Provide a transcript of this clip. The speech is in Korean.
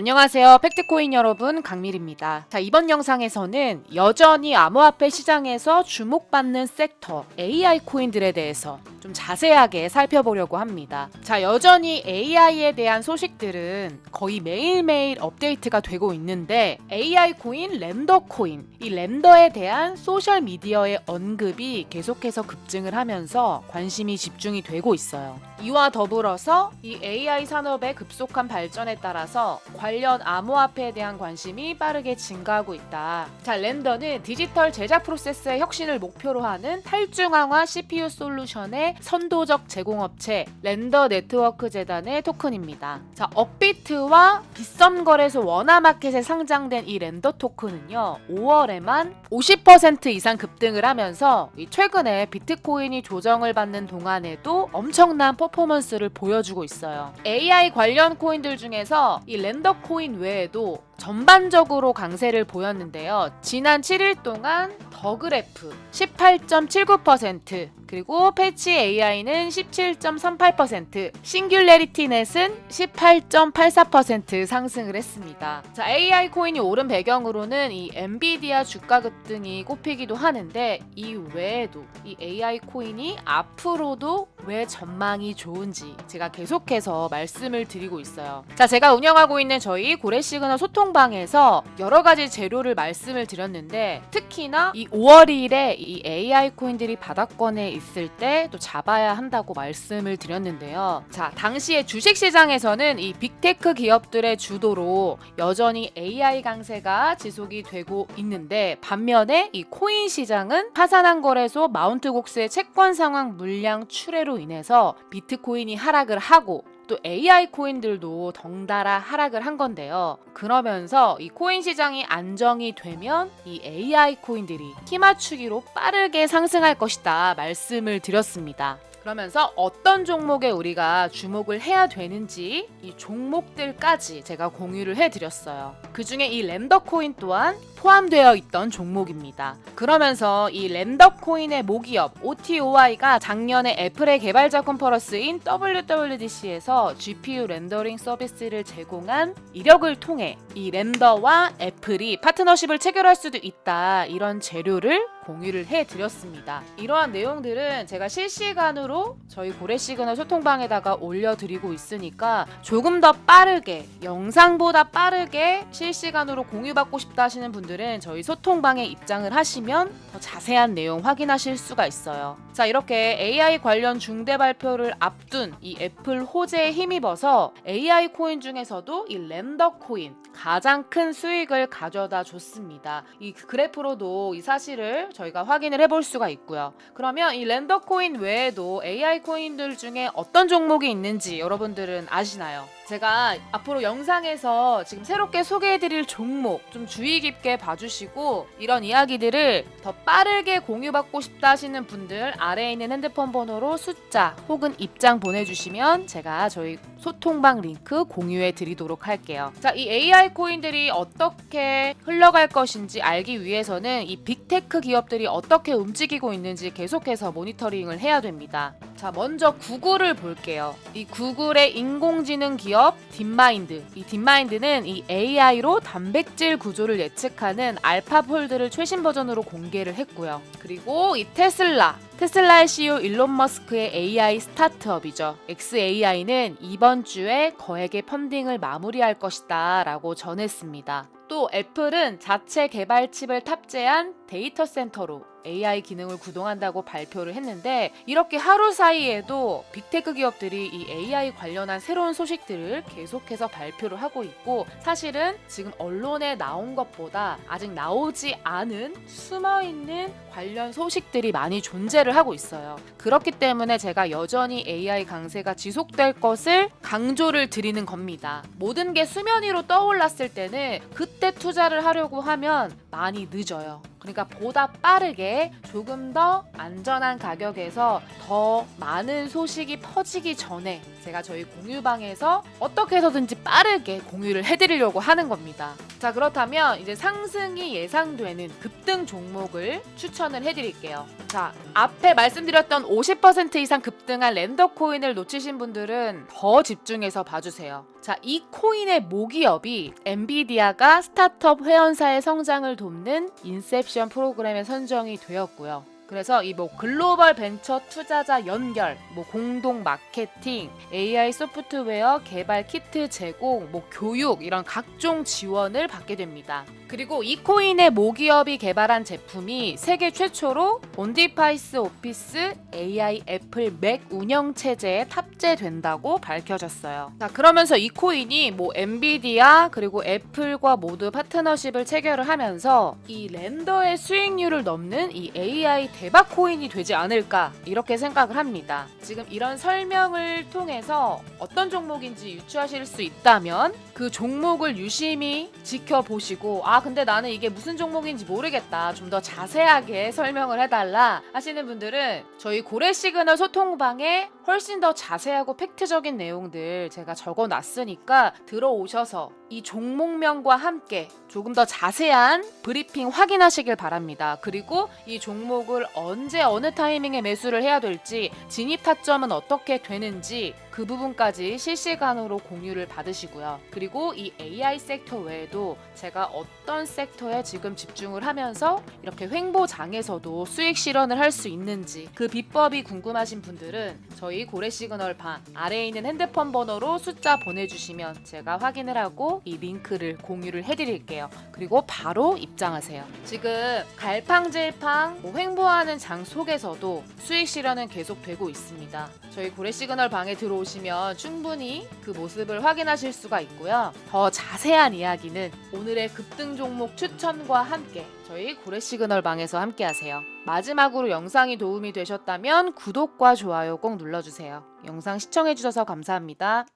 안녕하세요. 팩트코인 여러분, 강밀입니다. 자, 이번 영상에서는 여전히 암호화폐 시장에서 주목받는 섹터 AI 코인들에 대해서 좀 자세하게 살펴보려고 합니다. 자, 여전히 AI에 대한 소식들은 거의 매일매일 업데이트가 되고 있는데 AI 코인 램더 코인, 이 램더에 대한 소셜 미디어의 언급이 계속해서 급증을 하면서 관심이 집중이 되고 있어요. 이와 더불어서 이 AI 산업의 급속한 발전에 따라서 관련 암호화폐에 대한 관심이 빠르게 증가하고 있다. 자, 랜더는 디지털 제작 프로세스의 혁신을 목표로 하는 탈중앙화 CPU 솔루션의 선도적 제공업체 랜더 네트워크 재단의 토큰입니다. 자, 업비트와 빗썸 거래소 워나마켓에 상장된 이 랜더 토큰은요, 5월에만 50% 이상 급등을 하면서 이 최근에 비트코인이 조정을 받는 동안에도 엄청난 퍼포먼 스를 보여주고 있어요. AI 관련 코인들 중에서 이 랜더 코인 외에도 전반적으로 강세를 보였는데요. 지난 7일 동안 더그래프 18.79% 그리고 패치 AI는 17.38%, 싱귤레리티넷은 18.84% 상승을 했습니다. 자, AI 코인이 오른 배경으로는 이 엔비디아 주가 급등이 꼽히기도 하는데 이 외에도 이 AI 코인이 앞으로도 왜 전망이 좋은지 제가 계속해서 말씀을 드리고 있어요. 자, 제가 운영하고 있는 저희 고래 시그널 소통방에서 여러 가지 재료를 말씀을 드렸는데 특히나 이 5월 1일에 이 AI 코인들이 바닥권에 있을 때 또 잡아야 한다고 말씀을 드렸는데요. 자, 당시에 주식 시장에서는 이 빅테크 기업들의 주도로 여전히 AI 강세가 지속이 되고 있는데 반면에 이 코인 시장은 파산한 거래소 마운트곡스의 채권 상황 물량 출회로 인해서 비트코인이 하락을 하고 또 AI 코인들도 덩달아 하락을 한 건데요. 그러면서 이 코인 시장이 안정이 되면 이 AI 코인들이 힘맞추기로 빠르게 상승할 것이다 말씀을 드렸습니다. 그러면서 어떤 종목에 우리가 주목을 해야 되는지 이 종목들까지 제가 공유를 해드렸어요. 그 중에 이 랜더 코인 또한 포함되어 있던 종목입니다. 그러면서 이 랜더 코인의 모기업 OTOI가 작년에 애플의 개발자 컨퍼런스인 WWDC에서 GPU 렌더링 서비스를 제공한 이력을 통해 이 랜더와 애플이 파트너십을 체결할 수도 있다 이런 재료를 공유를 해드렸습니다. 이러한 내용들은 제가 실시간으로 저희 고래 시그널 소통방에다가 올려드리고 있으니까 조금 더 빠르게 영상보다 빠르게 실시간으로 공유받고 싶다 하시는 분들은 저희 소통방에 입장을 하시면 더 자세한 내용 확인하실 수가 있어요. 자 이렇게 AI 관련 중대 발표를 앞둔 이 애플 호재에 힘입어서 AI 코인 중에서도 이 랜더 코인 가장 큰 수익을 가져다 줬습니다. 이 그래프로도 이 사실을 저희가 확인을 해볼 수가 있고요. 그러면 이 랜더 코인 외에도 AI 코인들 중에 어떤 종목이 있는지 여러분들은 아시나요? 제가 앞으로 영상에서 지금 새롭게 소개해드릴 종목 좀 주의 깊게 봐주시고 이런 이야기들을 더 빠르게 공유받고 싶다 하시는 분들 아래에 있는 핸드폰 번호로 숫자 혹은 입장 보내주시면 제가 저희 소통방 링크 공유해 드리도록 할게요. 자, 이 AI 코인들이 어떻게 흘러갈 것인지 알기 위해서는 이 빅테크 기업들이 어떻게 움직이고 있는지 계속해서 모니터링을 해야 됩니다. 자, 먼저 구글을 볼게요. 이 구글의 인공지능 기업 딥마인드. 이 딥마인드는 이 AI로 단백질 구조를 예측하는 알파 폴드를 최신 버전으로 공개를 했고요. 그리고 이 테슬라. 테슬라의 CEO 일론 머스크의 AI 스타트업이죠. XAI는 이번 주에 거액의 펀딩을 마무리할 것이다 라고 전했습니다. 또 애플은 자체 개발 칩을 탑재한 데이터 센터로 AI 기능을 구동한다고 발표를 했는데 이렇게 하루 사이에도 빅테크 기업들이 이 AI 관련한 새로운 소식들을 계속해서 발표를 하고 있고 사실은 지금 언론에 나온 것보다 아직 나오지 않은 숨어 있는 관련 소식들이 많이 존재를 하고 있어요. 그렇기 때문에 제가 여전히 AI 강세가 지속될 것을 강조를 드리는 겁니다. 모든 게 수면 위로 떠올랐을 때는 그때 투자를 하려고 하면 많이 늦어요. 그러니까 보다 빠르게 조금 더 안전한 가격에서 더 많은 소식이 퍼지기 전에 제가 저희 공유방에서 어떻게 해서든지 빠르게 공유를 해드리려고 하는 겁니다. 자 그렇다면 이제 상승이 예상되는 급등 종목을 추천을 해드릴게요. 자 앞에 말씀드렸던 50% 이상 급등한 랜더 코인을 놓치신 분들은 더 집중해서 봐주세요. 자, 이 코인의 모기업이 엔비디아가 스타트업 회원사의 성장을 돕는 인셉 션 프로그램에 선정이 되었고요. 그래서 이 뭐 글로벌 벤처 투자자 연결, 뭐 공동 마케팅, AI 소프트웨어 개발 키트 제공, 뭐 교육 이런 각종 지원을 받게 됩니다. 그리고 이 코인의 모기업이 개발한 제품이 세계 최초로 온디파이스 오피스 AI 애플 맥 운영 체제에 탑재된다고 밝혀졌어요. 자, 그러면서 이 코인이 뭐 엔비디아 그리고 애플과 모두 파트너십을 체결을 하면서 이 랜더의 수익률을 넘는 이 AI 대박 코인이 되지 않을까 이렇게 생각을 합니다. 지금 이런 설명을 통해서 어떤 종목인지 유추하실 수 있다면 그 종목을 유심히 지켜보시고 아 근데 나는 이게 무슨 종목인지 모르겠다. 좀 더 자세하게 설명을 해달라 하시는 분들은 저희 고래 시그널 소통방에 훨씬 더 자세하고 팩트적인 내용들 제가 적어 놨으니까 들어오셔서 이 종목명과 함께 조금 더 자세한 브리핑 확인하시길 바랍니다. 그리고 이 종목을 언제 어느 타이밍에 매수를 해야 될지 진입 타점은 어떻게 되는지 그 부분까지 실시간으로 공유를 받으시고요. 그리고 이 AI 섹터 외에도 제가 어떤 섹터에 지금 집중을 하면서 이렇게 횡보장에서도 수익 실현을 할 수 있는지 그 비법이 궁금하신 분들은 저희 고래 시그널 방 아래에 있는 핸드폰 번호로 숫자 보내주시면 제가 확인을 하고 이 링크를 공유를 해드릴게요. 그리고 바로 입장하세요. 지금 갈팡질팡 뭐 횡보하는 장 속에서도 수익 실현은 계속되고 있습니다. 저희 고래 시그널 방에 들어오시면 충분히 그 모습을 확인하실 수가 있고요. 더 자세한 이야기는 오늘의 급등 종목 추천과 함께 저희 고래 시그널 방에서 함께 하세요. 마지막으로 영상이 도움이 되셨다면 구독과 좋아요 꼭 눌러주세요. 영상 시청해주셔서 감사합니다.